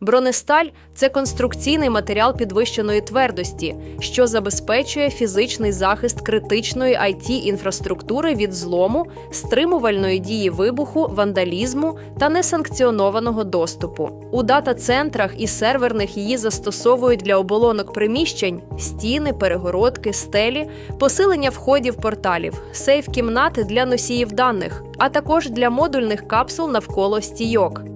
Бронесталь це конструкційний матеріал підвищеної твердості, що забезпечує фізичний захист критичної it інфраструктури від злому, стримувальної дії вибуху, вандалізму та несанкціонованого доступу. У дата-центрах і серверних її застосовують для оболонок приміщень, стіни, перегородки, стелі, посилення входів порталів, сейф кімнати для носіїв даних, а також для модульних капсул навколо стійок.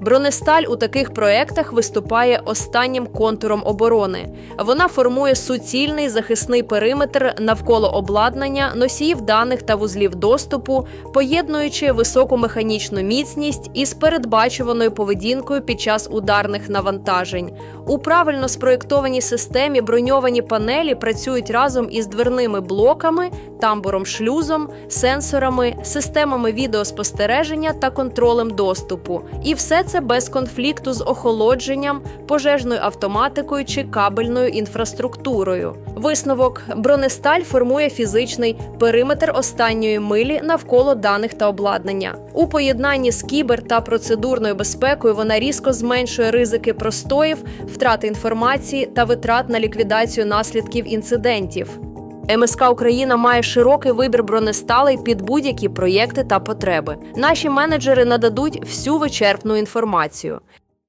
Бронесталь у таких проєктах виступає останнім контуром оборони. Вона формує суцільний захисний периметр навколо обладнання, носіїв даних та вузлів доступу, поєднуючи високу механічну міцність із передбачуваною поведінкою під час ударних навантажень. У правильно спроєктованій системі броньовані панелі працюють разом із дверними блоками, тамбуром шлюзом, сенсорами, системами відеоспостереження та контролем доступу. І все це без конфлікту з охолодженням, пожежною автоматикою чи кабельною інфраструктурою. Висновок бронесталь формує фізичний периметр останньої милі навколо даних та обладнання. У поєднанні з кібер та процедурною безпекою вона різко зменшує ризики простоїв, втрати інформації та витрат на ліквідацію наслідків інцидентів. МСК Україна має широкий вибір бронесталей під будь-які проєкти та потреби. Наші менеджери нададуть всю вичерпну інформацію.